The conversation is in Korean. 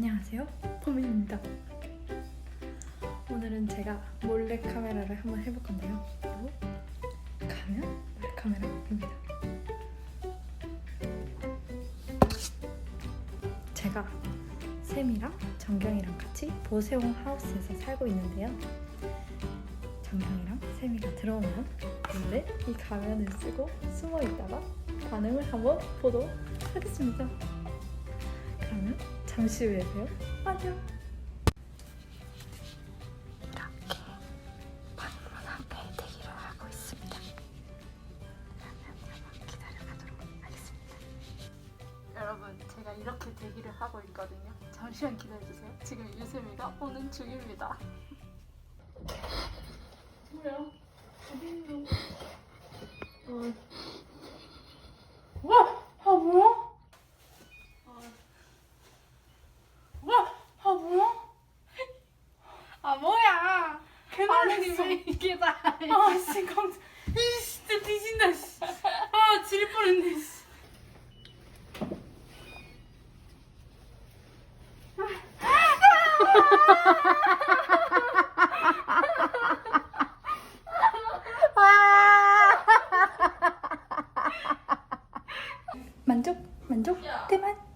안녕하세요. 포민입니다. 오늘은 제가 몰래 카메라를 한번 해볼 건데요. 바로 가면 카메라입니다. 제가 샘이랑 정경이랑 같이 보세옹 하우스에서 살고 있는데요. 정경이랑 샘이가 들어오면 몰래 이 가면을 쓰고 숨어 있다가 반응을 한번 보도록 하겠습니다. 잠시 후에 봬요. 안녕. 이렇게 방문 앞에 대기를 하고 있습니다. 그러면 한번 기다려보도록 하겠습니다. 여러분 제가 이렇게 대기를 하고 있거든요 잠시만 기다려주세요 지금 유세미가 오는 중입니다 뭐야 어딨노 어. 와! 아 뭐야? 아. 와! 아 뭐야? 아 뭐야 개놀랐어 이게 다 아씨 깜짝 이 진짜 뒤진다 씨. 아 지릴 뻔했네 씨. 만족, 만족, 대만족.